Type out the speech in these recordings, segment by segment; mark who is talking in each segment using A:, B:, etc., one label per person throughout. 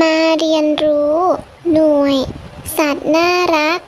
A: มาเรียนรู้ หน่วย สัตว์น่ารัก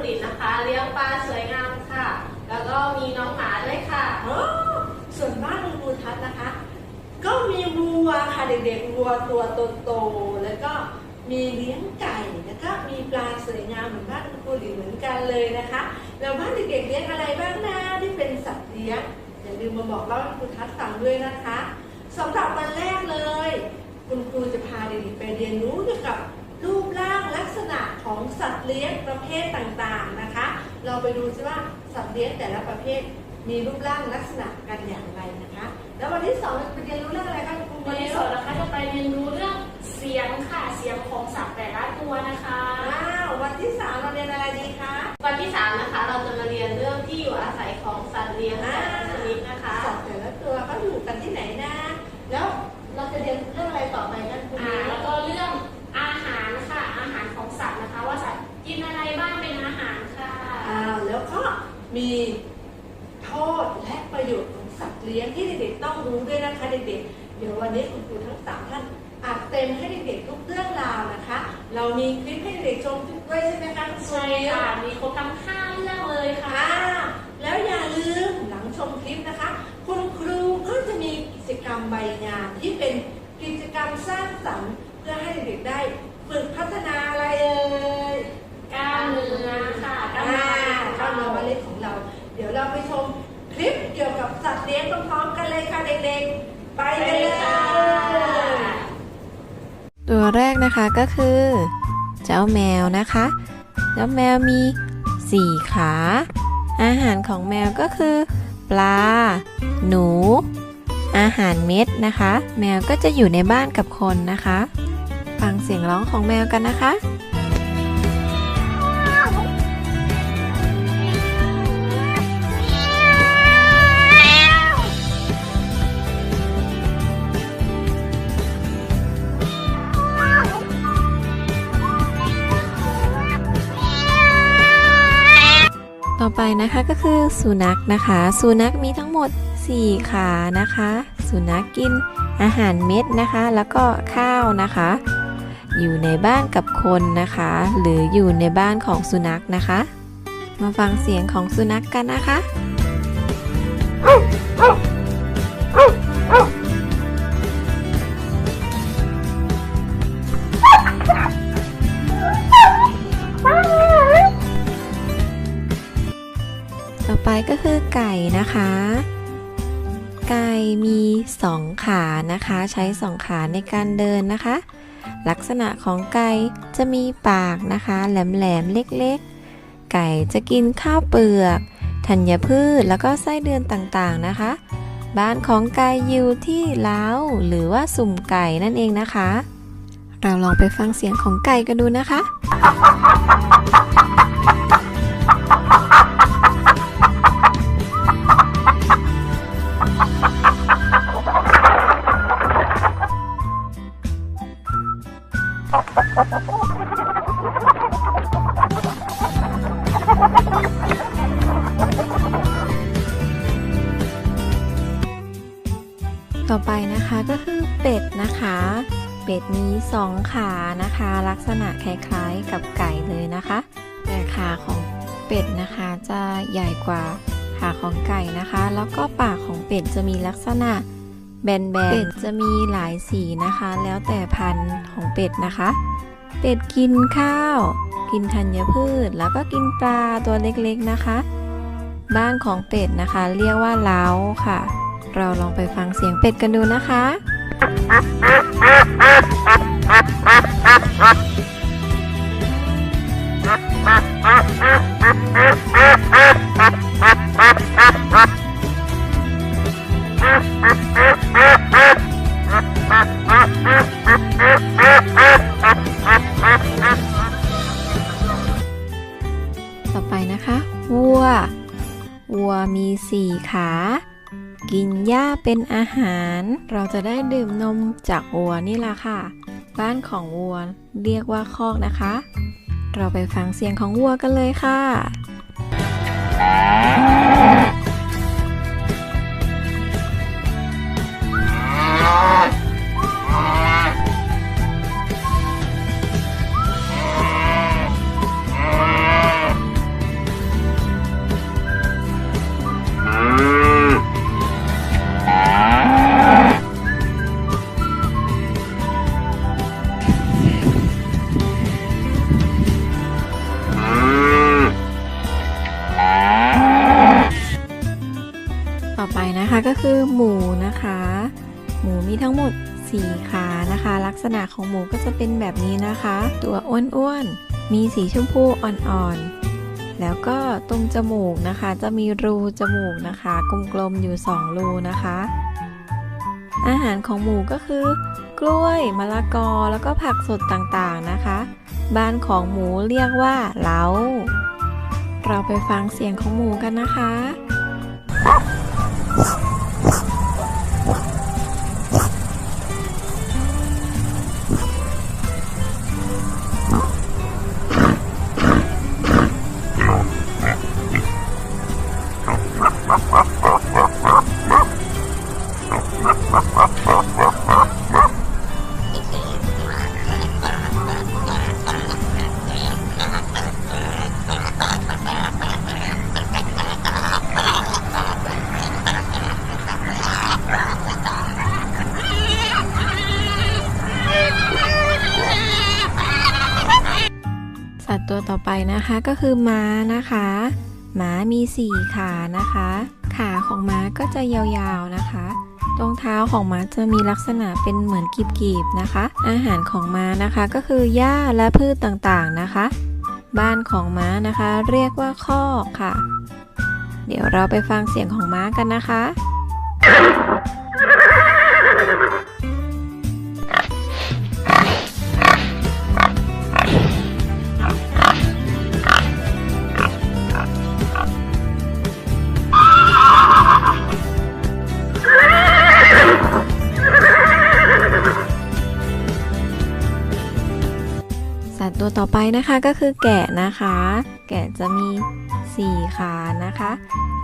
B: ผลิตนะคะ เลี้ยงปลาสวยงามค่ะ แล้วก็มีน้องหมาด้วยค่ะ
C: ส่วนบ้านคุณครูทัศน์นะคะ ก็มีวัวค่ะเด็กๆวัวตัวโตๆแล้วก็มีเลี้ยงไก่แล้วก็มีปลาสวยงามเหมือนบ้านคุณครูหลินเหมือนกันเลยนะคะแล้วบ้านเด็กๆเลี้ยงอะไรบ้างนะที่เป็นสัตว์เลี้ยงอย่าลืมมาบอกเล่าให้คุณครูทัศน์ฟังด้วยนะคะสำหรับวันแรกเลย คุณครูจะพาเด็กๆไปเรียนรู้เกี่ยวกับ รูปร่างลักษณะของสัตว์เลี้ยงประเภทต่างๆนะคะ เราไปดูซิว่าสัตว์เลี้ยงแต่ละประเภทมีรูปร่างลักษณะกันอย่างไรนะคะ แล้ววันที่สองเราเรียนรู้เรื่องอะไรคะคุณครู
D: วันที่สองนะคะจะไปเรียนรู้เรื่องเสียงค่ะเสียงของสัตว์แต่ละตัวนะคะ
C: อ้าววันที่สามเราเรียนอะไรดีคะ
B: วันที่สามนะคะเราจะมาเรียนเรื่องที่อยู่อาศัยของสัตว์เลี้ยงแต่ละชนิดนะคะ
C: สัตว์แต่ละตัวเขาอยู่กันที่ไหนนะแล้วเ
B: ราจ
C: ะเรียนเรื่องอะไรต่อไป
D: กินอะไรบ้างเป็นอาหารค่ะ
C: อ่าแล้วก็มีโทษและประโยชน์ของสัตว์เลี้ยงที่เด็กๆต้องรู้ด้วยนะคะเด็กๆเดี๋ยววันนี้คุณครูทั้งสามท่านอัดเต็มให้เด็กๆทุกเรื่องราวนะคะ เรามีคลิปให้เด็กชมด้วยใช่ไหมคะคุณครู
D: ใช่ค่ะมีครบทั้งห้าเรื่องเลยค่ะ
C: แล้วอย่าลืมหลังชมคลิปนะคะ คุณครูก็จะมีกิจกรรมใบงานที่เป็นกิจกรรมสร้างสรรค์เพื่อให้เด็กได้ฝึกพัฒนาอะไรเอ่ย
D: กล้ามเนื้อค่ะกล้ามเนื้อ
C: ข้าวเนื้อวาเล็กของเรา เดี๋ยวเราไปชมคลิปเกี่ยวกับสัตว์เลี้ยงพร้อมๆกันเลยค่ะเด็กๆ ไปกัน
D: เล
C: ยย
D: ค่ะ
E: ตัวแรกนะคะก็คือ เจ้าแมวนะคะ เจ้าแมวมีสี่ขา อาหารของแมวก็คือ ปลา หนู อาหารเม็ดนะคะ แมวก็จะอยู่ในบ้านกับคนนะคะ ฟังเสียงร้องของแมวกันนะคะ ต่อไปนะคะก็คือสุนัขนะคะ สุนัขมีทั้งหมด 4 ขานะคะ สุนัขกินอาหารเม็ดนะคะ แล้วก็ข้าวนะคะ อยู่ในบ้านกับคนนะคะ หรืออยู่ในบ้านของสุนัขนะคะ มาฟังเสียงของสุนัขกกันนะคะ ไก่นะคะ ไก่มีสองขานะคะ ใช้สองขาในการเดินนะคะ ลักษณะของไก่จะมีปากนะคะ แหลมๆ เล็กๆ ไก่จะกินข้าวเปลือก ธัญพืชแล้วก็ไส้เดือนต่างๆนะคะ บ้านของไก่อยู่ที่เล้าหรือว่าสุ่มไก่นั่นเองนะคะ เราลองไปฟังเสียงของไก่กันดูนะคะ ต่อไปนะคะก็คือเป็ดนะคะ เป็ดมีสองขานะคะ ลักษณะคล้ายๆกับไก่เลยนะคะ แต่ขาของเป็ดนะคะจะใหญ่กว่าขาของไก่นะคะ แล้วก็ปากของเป็ดจะมีลักษณะแบนๆเป็ดจะมีหลายสีนะคะ แล้วแต่พันธุ์ของเป็ดนะคะ เป็ดกินข้าว กินธัญพืช แล้วก็กินปลาตัวเล็กๆนะคะ บ้านของเป็ดนะคะ เรียกว่าเล้าค่ะ เราลองไปฟังเสียงเป็ดกันดูนะคะ เป็นอาหาร เราจะได้ดื่มนมจากวัวนี่แหละค่ะ บ้านของวัวเรียกว่าคอกนะคะ เราไปฟังเสียงของวัวกันเลยค่ะ หมูมีทั้งหมด 4 ขานะคะ ลักษณะของหมูก็จะเป็นแบบนี้นะคะ ตัวอ้วนๆ มีสีชมพูอ่อนๆ แล้วก็ตรงจมูกนะคะ จะมีรูจมูกนะคะ กลมๆ อยู่ 2 รูนะคะ อาหารของหมูก็คือกล้วยมะละกอแล้วก็ผักสดต่างๆนะคะ บ้านของหมูเรียกว่าเล้าเราไปฟังเสียงของหมูกันนะคะ
A: นะ
E: คะก็คือม้านะคะหมามีสี่ขานะคะ ขาของม้าก็จะยาวๆนะคะ ตรงเท้าของม้าจะมีลักษณะเป็นเหมือนกีบๆนะคะ อาหารของม้านะคะก็คือหญ้าและพืชต่างๆนะคะ บ้านของม้านะคะเรียกว่าคอกค่ะ เดี๋ยวเราไปฟังเสียงของม้ากันนะคะ ตัวต่อไปนะคะก็คือแกะนะคะ แกะจะมีสี่ขานะคะ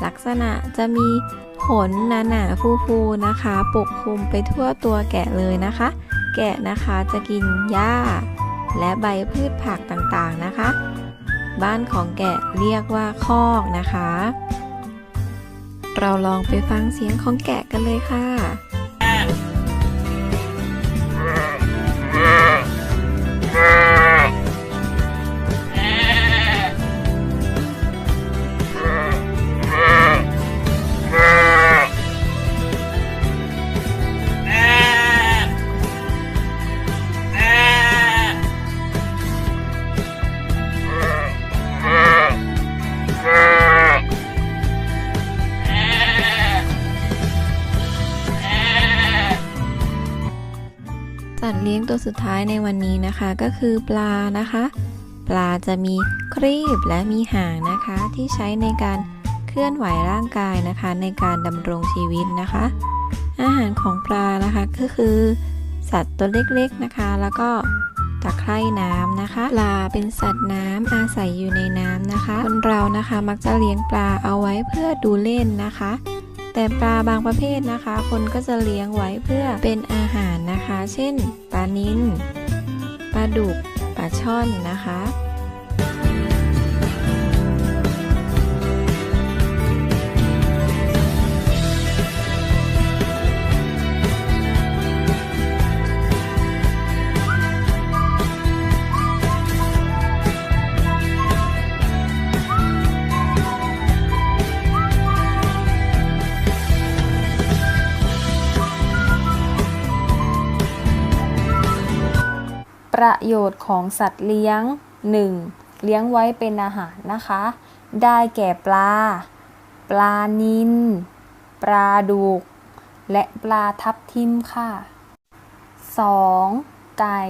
E: ลักษณะจะมีขนหนาๆฟูๆนะคะ ปกคลุมไปทั่วตัวแกะเลยนะคะ แกะนะคะจะกินหญ้า และใบพืชผักต่างๆนะคะ บ้านของแกะเรียกว่าคอกนะคะ เราลองไปฟังเสียงของแกะกันเลยค่ะ ตัวสุดท้ายในวันนี้นะคะก็คือปลานะคะ ปลาจะมีครีบและมีหางนะคะ ที่ใช้ในการเคลื่อนไหวร่างกายนะคะ ในการดำรงชีวิตนะคะ อาหารของปลานะคะก็คือ สัตว์ตัวเล็กๆนะคะ แล้วก็ตะไคร่น้ำนะคะ ปลาเป็นสัตว์น้ำอาศัยอยู่ในน้ำนะคะ คนเรานะคะมักจะเลี้ยงปลาเอาไว้เพื่อดูเล่นนะคะ แต่ปลาบางประเภทนะคะ คนก็จะเลี้ยงไว้เพื่อเป็นอาหารนะคะ เช่น ปลานิลปลาดุกปลาช่อนนะคะ
F: ประโยชน์ของสัตว์เลี้ยง 1. เลี้ยงไว้เป็นอาหารนะคะ ได้แก่ปลา ปลานิลปลาดุก และปลาทับทิมค่ะ 2. ไก่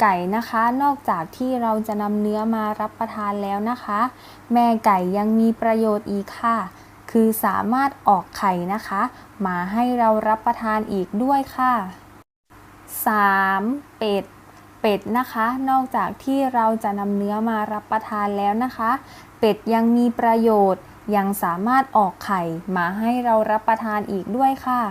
F: ไก่นะคะ นอกจากที่เราจะนำเนื้อมารับประทานแล้วนะคะ แม่ไก่ยังมีประโยชน์อีกค่ะ คือสามารถออกไข่นะคะ มาให้เรารับประทานอีกด้วยค่ะ 3. เป็ด เป็ดนะคะ นอกจากที่เราจะนำเนื้อมารับประทานแล้วนะคะ เป็ดยังมีประโยชน์ ยังสามารถออกไข่มาให้เรารับประทานอีกด้วยค่ะ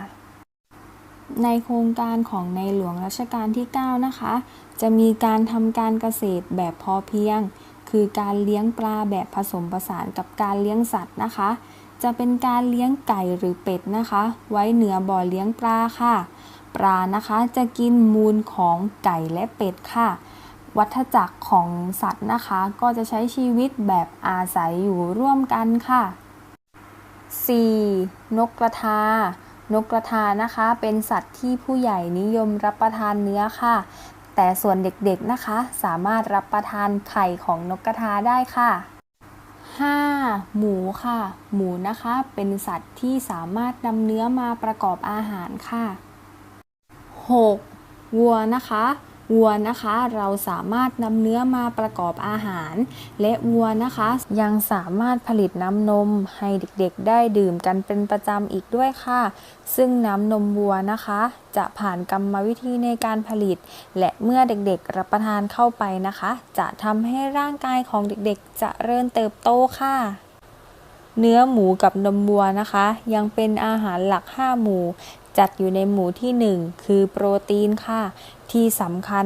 F: ในโครงการของในหลวงรัชกาลที่ 9 นะคะ จะมีการทำการเกษตรแบบพอเพียง คือการเลี้ยงปลาแบบผสมผสานกับการเลี้ยงสัตว์นะคะ จะเป็นการเลี้ยงไก่หรือเป็ดนะคะ ไว้เหนือบ่อเลี้ยงปลาค่ะ ปลานะคะ จะกินมูลของไก่และเป็ดค่ะ วัฏจักรของสัตว์นะคะ ก็จะใช้ชีวิตแบบอาศัยอยู่ร่วมกันค่ะ 4. นกกระทานกกระทานะคะ เป็นสัตว์ที่ผู้ใหญ่นิยมรับประทานเนื้อค่ะ แต่ส่วนเด็กๆนะคะ สามารถรับประทานไข่ของนกกระทาได้ค่ะ 5. หมูค่ะ หมูนะคะ เป็นสัตว์ที่สามารถนำเนื้อมาประกอบอาหารค่ะ 6. วัวนะคะวัวนะคะเราสามารถนำเนื้อมาประกอบอาหาร และวัวนะคะ ยังสามารถผลิตน้ำนมให้เด็กๆได้ดื่มกันเป็นประจำอีกด้วยค่ะ ซึ่งน้ำนมวัวนะคะ จะผ่านกรรมวิธีในการผลิต และเมื่อเด็กๆรับประทานเข้าไปนะคะ จะทำให้ร่างกายของเด็กๆ จะเริ่มเติบโตค่ะเนื้อหมูกับนมวัวนะคะ ยังเป็นอาหารหลัก 5 หมู่ จัดอยู่ในหมู่ที่ 1 คือโปรตีนค่ะ ที่สำคัญ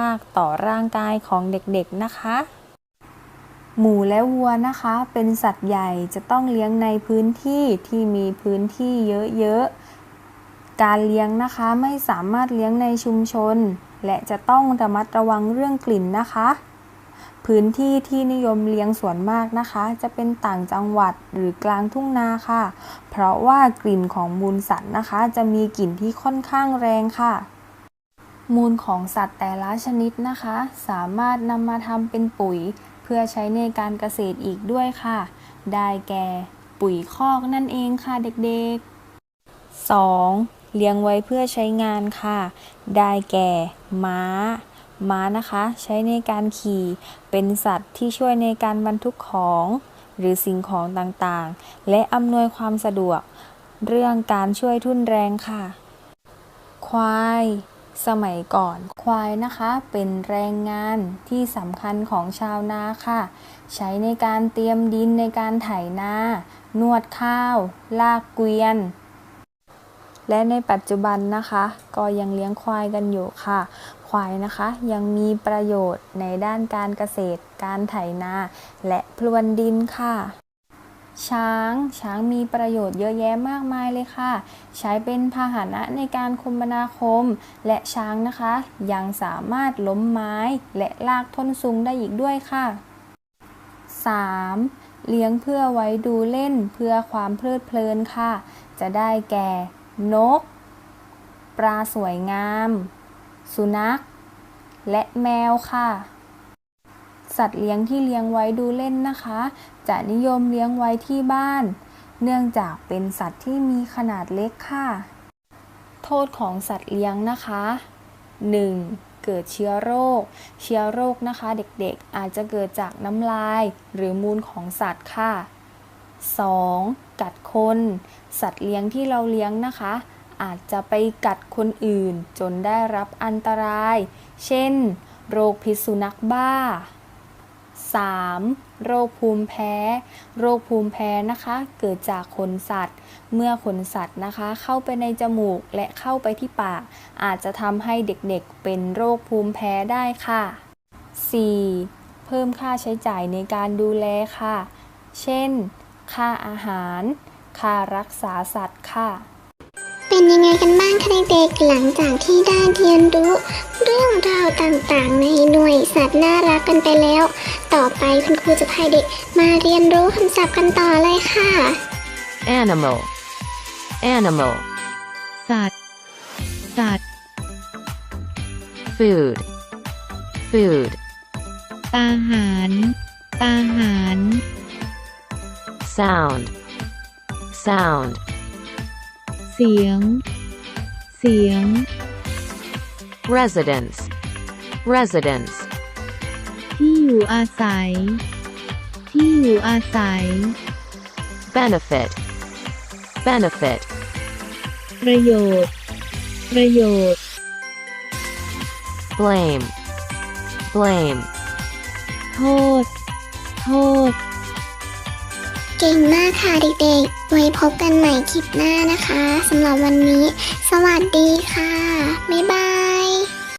F: มาก ๆ ต่อร่างกายของเด็กๆนะคะ หมูและวัวนะคะ เป็นสัตว์ใหญ่จะต้องเลี้ยงในพื้นที่ที่มีพื้นที่เยอะ ๆ การเลี้ยงนะคะไม่สามารถเลี้ยงในชุมชน และจะต้องระมัดระวังเรื่องกลิ่นนะคะ พื้นที่ที่นิยมเลี้ยงส่วนมากนะคะ จะเป็นต่างจังหวัดหรือกลางทุ่งนาค่ะ เพราะว่ากลิ่นของมูลสัตว์นะคะ จะมีกลิ่นที่ค่อนข้างแรงค่ะ มูลของสัตว์แต่ละชนิดนะคะ สามารถนำมาทำเป็นปุ๋ย เพื่อใช้ในการเกษตรอีกด้วยค่ะ ได้แก่ปุ๋ยคอกนั่นเองค่ะเด็กๆ 2. เลี้ยงไว้เพื่อใช้งานค่ะ ได้แก่ ม้า ม้านะคะใช้ในการขี่เป็นสัตว์ที่ช่วยในการบรรทุกของ หรือสิ่งของต่างๆ และอำนวยความสะดวก เรื่องการช่วยทุ่นแรงค่ะ ควายสมัยก่อน ควายนะคะเป็นแรงงานที่สำคัญของชาวนาค่ะ ใช้ในการเตรียมดินในการไถนา นวดข้าว ลากเกวียน และในปัจจุบันนะคะ ก็ยังเลี้ยงควายกันอยู่ค่ะ ควายนะคะ ยังมีประโยชน์ในด้านการเกษตร การไถนา และพรวนดินค่ะ ช้างช้างมีประโยชน์เยอะแยะมากมายเลยค่ะ ใช้เป็นพาหนะในการคมนาคม และช้างนะคะ ยังสามารถล้มไม้และลากท่อนซุงได้อีกด้วยค่ะ 3. เลี้ยงเพื่อไว้ดูเล่นเพื่อความเพลิดเพลินค่ะ จะได้แก่ นก ปลาสวยงาม สุนัข และแมวค่ะ สัตว์เลี้ยงที่เลี้ยงไว้ดูเล่นนะคะ จะนิยมเลี้ยงไว้ที่บ้าน เนื่องจากเป็นสัตว์ที่มีขนาดเล็กค่ะ โทษของสัตว์เลี้ยงนะคะ 1. เกิดเชื้อโรค เชื้อโรคนะคะ เด็กๆอาจจะเกิดจากน้ำลาย หรือมูลของสัตว์ค่ะ 2. กัดคน สัตว์เลี้ยงที่เราเลี้ยงนะคะ อาจจะไปกัดคนอื่นจนได้รับอันตราย เช่น โรคพิษสุนัขบ้า 3. โรคภูมิแพ้ โรคภูมิแพ้นะคะ เกิดจากขนสัตว์ เมื่อขนสัตว์นะคะ เข้าไปในจมูกและเข้าไปที่ปาก อาจจะทำให้เด็กๆเป็นโรคภูมิแพ้ได้ค่ะ 4. เพิ่มค่าใช้จ่ายในการดูแลค่ะ เช่น ค่าอาหาร ค่ารักษาสัตว์ค่ะ
A: เป็นยังไงกันบ้างคะเด็กๆหลังจากที่ได้เรียนรู้เรื่องราวต่างๆ ในหน่วยสัตว์น่ารักกันไปแล้ว ต่อไปคุณครูจะพาเด็กมาเรียนรู้คำศัพท์กันต่อเลยค่ะ
G: animal animal
H: สัตว์สัตว์
G: food food
H: อาหารอาหาร
G: sound sound
H: เสียง เสียง
G: residence residence
H: ที่อยู่อาศัย ที่อยู่อาศัย
G: benefit benefit
H: ประโยชน์ ประโยชน์
G: blame blame
H: โทษ โทษ
A: เก่งมากค่ะเด็กๆ ไว้พบกันใหม่คลิปหน้านะคะสำหรับวันนี้ สวัสดีค่ะ บ๊ายบาย